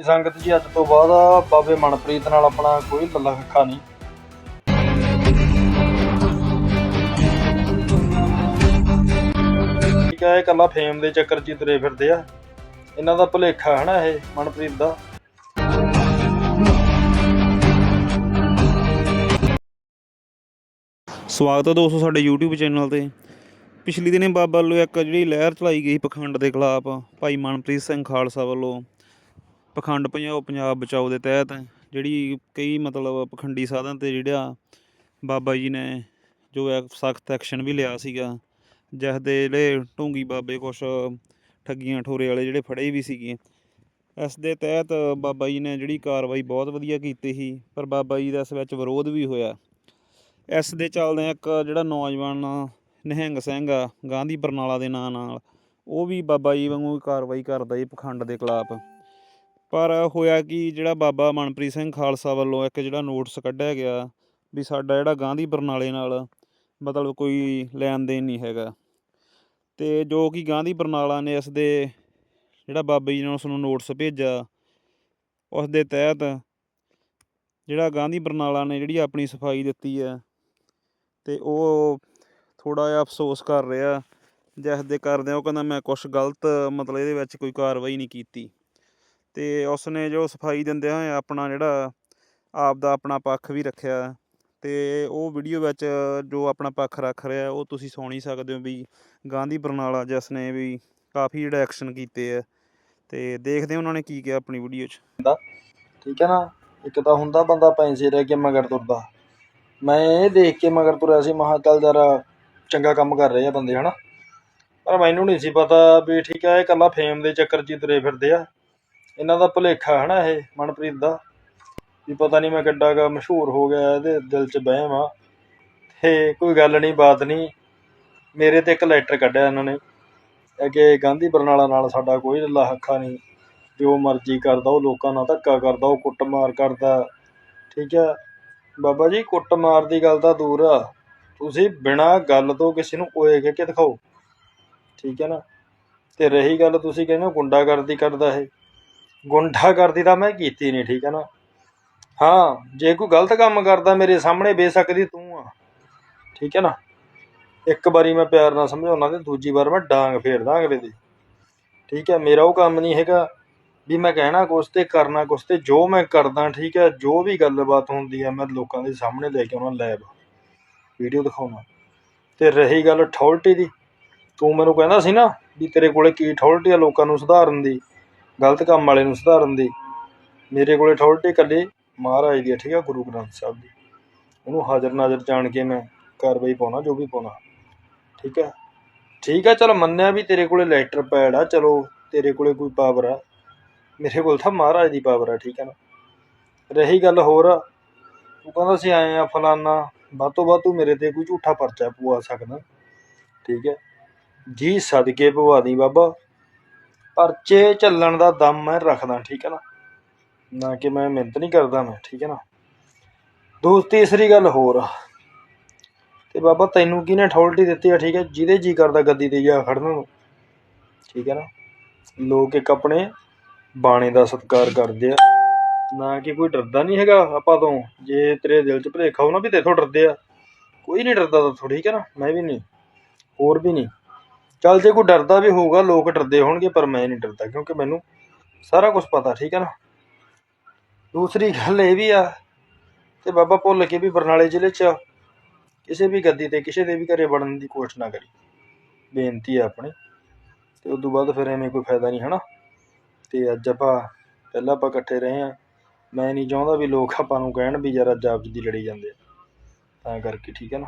ਜੀ, ਸੰਗਤ ਜੀ, ਅੱਜ ਤੋਂ ਬਾਅਦ ਬਾਬੇ ਮਨਪ੍ਰੀਤ ਨਾਲ ਆਪਣਾ ਕੋਈ ਲੱਲਾ ਖੱਖਾ ਨਹੀਂ। ਠੀਕ ਹੈ ਇਹ ਕੱਲਾ ਫੇਮ ਦੇ ਚੱਕਰ 'ਚ ਹੀ ਤੁਰੇ ਫਿਰਦੇ ਆ। ਇਹਨਾਂ ਦਾ ਭੁਲੇਖਾ ਹੈ ਨਾ ਇਹ, ਮਨਪ੍ਰੀਤ ਦਾ। ਸਵਾਗਤ ਹੈ ਦੋਸਤੋ ਸਾਡੇ YouTube ਚੈਨਲ ਤੇ। ਪਿਛਲੇ ਦਿਨੇ ਬਾਬਾ ਵੱਲੋਂ ਇੱਕ ਜਿਹੜੀ ਲਹਿਰ ਚਲਾਈ ਗਈ ਪਖੰਡ ਦੇ ਖਿਲਾਫ, ਭਾਈ ਮਨਪ੍ਰੀਤ ਸਿੰਘ ਖਾਲਸਾ ਵੱਲੋਂ। ਪਖੰਡ ਪੰਜਾਬ ਪੰਜਾਬ ਬਚਾਓ ਦੇ ਤਹਿਤ, ਜਿਹੜੀ ਕਈ ਮਤਲਬ ਪਖੰਡੀ ਸਾਧਨ ਤੇ ਜਿਹੜਾ ਬਾਬਾ ਜੀ ਨੇ ਜੋ ਹੈ ਸਖਤ ਐਕਸ਼ਨ ਵੀ ਲਿਆ ਸੀਗਾ। ਜਿਸ ਦੇ ਜਿਹੜੇ ਢੋਂਗੀ ਬਾਬੇ ਕੁਛ ਠੱਗੀਆਂ ਠੋਰੇ ਵਾਲੇ ਜਿਹੜੇ ਫੜੇ ਵੀ ਸੀਗੇ। ਇਸ ਦੇ ਤਹਿਤ ਬਾਬਾ ਜੀ ਨੇ ਜਿਹੜੀ ਕਾਰਵਾਈ ਬਹੁਤ ਵਧੀਆ ਕੀਤੀ ਸੀ, ਪਰ ਬਾਬਾ ਜੀ ਦਾ ਇਸ ਵਿੱਚ ਵਿਰੋਧ ਵੀ ਹੋਇਆ। ਇਸ ਦੇ ਚੱਲਦੇ ਇੱਕ ਜਿਹੜਾ ਨੌਜਵਾਨ ਨਿਹੰਗ ਸਿੰਘ ਆ, ਗਾਂਧੀ ਬਰਨਾਲਾ ਦੇ ਨਾਂ ਨਾਲ, ਉਹ ਵੀ ਬਾਬਾ ਜੀ ਵਾਂਗੂ ਕਾਰਵਾਈ ਕਰਦਾ ਜੀ ਪਖੰਡ ਦੇ ਖਿਲਾਫ। ਪਰ ਹੋਇਆ ਕਿ, ਜਿਹੜਾ ਬਾਬਾ ਮਨਪ੍ਰੀਤ ਸਿੰਘ ਖਾਲਸਾ ਵੱਲੋਂ ਇੱਕ ਜਿਹੜਾ ਨੋਟਿਸ ਕੱਢਿਆ ਗਿਆ ਵੀ ਸਾਡਾ ਜਿਹੜਾ ਗਾਂਧੀ ਬਰਨਾਲੇ ਨਾਲ ਮਤਲਬ ਕੋਈ ਲੈਣ ਦੇਣ ਨਹੀਂ ਹੈਗਾ। ਤੇ ਜੋ ਕਿ ਗਾਂਧੀ ਬਰਨਾਲਾ ਨੇ ਇਸ ਦੇ ਜਿਹੜਾ ਬਾਬਾ ਜੀ ਨੇ ਉਸ ਨੂੰ ਨੋਟਿਸ ਭੇਜਿਆ, ਉਸ ਦੇ ਤਹਿਤ ਜਿਹੜਾ ਗਾਂਧੀ ਬਰਨਾਲਾ ਨੇ ਜਿਹੜੀ ਆਪਣੀ ਸਫ਼ਾਈ ਦਿੱਤੀ ਹੈ ਤੇ ਉਹ ਥੋੜਾ ਜਿਹਾ ਅਫਸੋਸ ਕਰ ਰਿਹਾ, ਜਿਸ ਦੇ ਕਰਦੇ ਉਹ ਕਹਿੰਦਾ ਮੈਂ ਕੁਝ ਗਲਤ ਮਤਲਬ ਇਹਦੇ ਵਿੱਚ ਕੋਈ ਕਾਰਵਾਈ ਨਹੀਂ ਕੀਤੀ। ਤੇ ਉਸਨੇ ਜੋ ਸਫ਼ਾਈ ਦਿੰਦੇ ਹੋਏ ਆਪਣਾ ਜਿਹੜਾ ਆਪ ਦਾ ਆਪਣਾ ਪੱਖ ਵੀ ਰੱਖਿਆ ਤੇ ਉਹ ਵੀਡੀਓ ਵਿੱਚ ਜੋ ਆਪਣਾ ਪੱਖ ਰੱਖ ਰਿਹਾ, ਉਹ ਤੁਸੀਂ ਸੁਣ ਹੀ ਸਕਦੇ ਹੋ ਵੀ ਗਾਂਧੀ ਬਰਨਾਲਾ ਜਿਸ ਨੇ ਵੀ ਕਾਫੀ ਜਿਹੜਾ ਐਕਸ਼ਨ ਕੀਤੇ ਆ ਤੇ ਦੇਖਦੇ ਉਹਨਾਂ ਨੇ ਕੀ ਕਿਹਾ ਆਪਣੀ ਵੀਡੀਓ 'ਚ। ਠੀਕ ਹੈ ਨਾ? ਇੱਕ ਤਾਂ ਹੁੰਦਾ ਬੰਦਾ ਪੈਸੇ ਰਹਿ ਕੇ ਮਗਰ ਤੁਰਦਾ। ਮੈਂ ਇਹ ਦੇਖ ਕੇ ਮਗਰ ਤੁਰਿਆ ਸੀ ਮਹਾ ਚੱਲ ਜਰਾ ਚੰਗਾ ਕੰਮ ਕਰ ਰਹੇ ਆ ਬੰਦੇ, ਹਨਾ? ਪਰ ਮੈਨੂੰ ਨਹੀਂ ਸੀ ਪਤਾ ਵੀ ਠੀਕ ਹੈ, ਇਹ ਕੱਲਾ ਫੇਮ ਦੇ ਚੱਕਰ 'ਚ ਤੁਰੇ ਫਿਰਦੇ ਆ। ਇਹਨਾਂ ਦਾ ਭੁਲੇਖਾ ਹੈ ਨਾ ਇਹ, ਮਨਪ੍ਰੀਤ ਦਾ, ਵੀ ਪਤਾ ਨਹੀਂ ਮੈਂ ਕਿੱਡਾ ਗਾ ਮਸ਼ਹੂਰ ਹੋ ਗਿਆ, ਇਹਦੇ ਦਿਲ 'ਚ ਵਹਿਮ ਆ। ਤੇ ਕੋਈ ਗੱਲ ਨਹੀਂ, ਬਾਤ ਨਹੀਂ। ਮੇਰੇ ਤੇ ਇੱਕ ਲੈਟਰ ਕੱਢਿਆ ਇਹਨਾਂ ਨੇ ਇਹ ਕਿ ਗਾਂਧੀ ਬਰਨਾਲਾ ਨਾਲ ਸਾਡਾ ਕੋਈ ਲੱਲਾ ਹੱਖਾ ਨਹੀਂ। ਜੋ ਮਰਜ਼ੀ ਕਰਦਾ, ਉਹ ਲੋਕਾਂ ਨਾਲ ਧੱਕਾ ਕਰਦਾ, ਉਹ ਕੁੱਟਮਾਰ ਕਰਦਾ। ਠੀਕ ਹੈ ਬਾਬਾ ਜੀ, ਕੁੱਟਮਾਰ ਦੀ ਗੱਲ ਤਾਂ ਦੂਰ ਆ। ਤੁਸੀਂ ਬਿਨਾਂ ਗੱਲ ਤੋਂ ਕਿਸੇ ਨੂੰ ਓਏ ਕਹਿ ਕੇ ਦਿਖਾਓ। ਠੀਕ ਹੈ ਨਾ? ਤੇ ਰਹੀ ਗੱਲ ਤੁਸੀਂ ਕਹਿੰਦੇ ਹੋ, ਗੁੰਡਾਗਰਦੀ ਕਰਦਾ ਇਹ। ਗੁੰਡਾਗਰਦੀ ਤਾਂ ਮੈਂ ਕੀਤੀ ਨਹੀਂ, ਠੀਕ ਹੈ ਨਾ? ਹਾਂ, ਜੇ ਕੋਈ ਗਲਤ ਕੰਮ ਕਰਦਾ ਮੇਰੇ ਸਾਹਮਣੇ, ਬੇਸ਼ੱਕ ਦੀ ਤੂੰ ਆ। ਠੀਕ ਹੈ ਨਾ? ਇੱਕ ਵਾਰੀ ਮੈਂ ਪਿਆਰ ਨਾਲ ਸਮਝਾਉਣਾ ਤੇ ਦੂਜੀ ਵਾਰ ਮੈਂ ਡਾਂਗ ਫੇਰਦਾ ਅਗਲੇ ਦੀ ਠੀਕ ਹੈ, ਮੇਰਾ ਉਹ ਕੰਮ ਨਹੀਂ ਹੈਗਾ ਵੀ ਮੈਂ ਕਹਿਣਾ ਕੁਛ ਤੇ ਕਰਨਾ ਕੁਛ ਤੇ ਜੋ ਮੈਂ ਕਰਦਾ, ਠੀਕ ਹੈ, ਜੋ ਵੀ ਗੱਲਬਾਤ ਹੁੰਦੀ ਹੈ ਮੈਂ ਲੋਕਾਂ ਦੇ ਸਾਹਮਣੇ ਲੈ ਕੇ ਆਉਣਾ ਲੈਬ ਵੀਡੀਓ ਦਿਖਾਉਣਾ। ਤੇ ਰਹੀ ਗੱਲ ਅਥਾਰਟੀ ਦੀ, ਤੂੰ ਮੈਨੂੰ ਕਹਿੰਦਾ ਸੀ ਨਾ ਵੀ ਤੇਰੇ ਕੋਲੇ ਕੀ ਅਥਾਰਟੀ ਆ ਲੋਕਾਂ ਨੂੰ ਸੁਧਾਰਨ ਦੀ? ਗਲਤ ਕੰਮ ਵਾਲੇ ਨੂੰ ਸੁਧਾਰਨ ਦੀ। ਮੇਰੇ ਕੋਲੇ ਅਥਾਰਟੀ ਇਕੱਲੇ ਮਹਾਰਾਜ ਦੀ ਹੈ, ਠੀਕ ਹੈ, ਗੁਰੂ ਗ੍ਰੰਥ ਸਾਹਿਬ ਦੀ। ਉਹਨੂੰ ਹਾਜ਼ਰ ਨਾਜ਼ਰ ਜਾਣ ਕੇ ਮੈਂ ਕਾਰਵਾਈ ਪਾਉਣਾ, ਜੋ ਵੀ ਪਾਉਣਾ, ਠੀਕ ਹੈ। ਠੀਕ ਹੈ, ਚਲ ਮੰਨਿਆ ਵੀ ਤੇਰੇ ਕੋਲੇ ਲੈਟਰ ਪੈਡ ਆ, ਚਲੋ ਤੇਰੇ ਕੋਲੇ ਕੋਈ ਪਾਵਰ ਆ। ਮੇਰੇ ਕੋਲ ਤਾਂ ਮਹਾਰਾਜ ਦੀ ਪਾਵਰ ਆ, ਠੀਕ ਹੈ ਨਾ। ਰਹੀ ਗੱਲ ਹੋਰ ਉਹ ਕਹਿੰਦਾ ਸੀ ਆਏ ਆ ਫਲਾਨਾ, ਵੱਧ ਤੋਂ ਵੱਧ ਤੂੰ ਮੇਰੇ ਤੇ ਕੋਈ ਝੂਠਾ ਪਰਚਾ ਪਵਾ ਸਕਦਾ, ਠੀਕ ਹੈ। ਜੀ ਸਦਕੇ ਪਵਾ ਦੀ ਬਾਬਾ ਪਰਚੇ ਚੱਲਣ ਦਾ ਦਮ ਮੈਂ ਰੱਖਦਾ, ਠੀਕ ਹੈ ਨਾ? ਨਾ ਕਿ ਮੈਂ ਮਿਹਨਤ ਨਹੀਂ ਕਰਦਾ ਮੈਂ, ਠੀਕ ਹੈ ਨਾ? ਦੂਸਰੀ ਤੀਸਰੀ ਗੱਲ ਹੋਰ। ਆ ਤੇ ਬਾਬਾ ਤੈਨੂੰ ਕਿਹਨੇ ਅਥਾਰਟੀ ਦਿੱਤੀ ਆ, ਠੀਕ ਹੈ? ਜਿਹਦੇ ਜੀ ਕਰਦਾ ਗੱਦੀ ਤੇ ਜਾ ਖੜਨ ਨੂੰ, ਠੀਕ ਹੈ ਨਾ? ਲੋਕ ਇੱਕ ਆਪਣੇ ਬਾਣੇ ਦਾ ਸਤਿਕਾਰ ਕਰਦੇ ਆ। ਨਾ ਕਿ ਕੋਈ ਡਰਦਾ ਨਹੀਂ ਹੈਗਾ ਆਪਾਂ ਤੋਂ। ਜੇ ਤੇਰੇ ਦਿਲ 'ਚ ਭੁਲੇਖਾ ਹੋਣਾ ਵੀ ਤੇਥੋਂ ਡਰਦੇ ਆ। ਕੋਈ ਨਹੀਂ ਡਰਦਾ ਤਾਂ, ਠੀਕ ਹੈ ਨਾ? ਮੈਂ ਵੀ ਨਹੀਂ, ਹੋਰ ਵੀ ਨਹੀਂ। ਚੱਲ ਜੇ ਕੋਈ ਡਰਦਾ ਵੀ ਹੋਊਗਾ, ਲੋਕ ਡਰਦੇ ਹੋਣਗੇ, ਪਰ ਮੈਂ ਨਹੀਂ ਡਰਦਾ, ਕਿਉਂਕਿ ਮੈਨੂੰ ਸਾਰਾ ਕੁਝ ਪਤਾ, ਠੀਕ ਹੈ ਨਾ? ਦੂਸਰੀ ਗੱਲ ਇਹ ਵੀ ਆ ਤੇ ਬਾਬਾ ਭੁੱਲ ਕੇ ਵੀ ਬਰਨਾਲੇ ਜ਼ਿਲ੍ਹੇ 'ਚ ਕਿਸੇ ਵੀ ਗੱਦੀ ਤੇ, ਕਿਸੇ ਦੇ ਵੀ ਘਰੇ ਵੜਨ ਦੀ ਕੋਸ਼ਿਸ਼ ਨਾ ਕਰੀ। ਬੇਨਤੀ ਆ ਆਪਣੀ, ਤੇ ਉਸ ਤੋਂ ਬਾਅਦ ਫਿਰ ਐਵੇਂ ਕੋਈ ਫਾਇਦਾ ਨਹੀਂ, ਹਨਾ? ਤੇ ਅੱਜ ਆਪਾਂ, ਪਹਿਲਾਂ ਆਪਾਂ ਇਕੱਠੇ ਰਹੇ ਆ ਮੈਂ ਨਹੀਂ ਚਾਹੁੰਦਾ ਵੀ ਲੋਕ ਆਪਾਂ ਨੂੰ ਕਹਿਣ ਵੀ ਯਾਰ ਅੱਜ ਆਪ ਜੀ ਦੀ ਲੜੀ ਜਾਂਦੇ ਆ। ਤਾਂ ਕਰਕੇ, ਠੀਕ ਹੈ ਨਾ?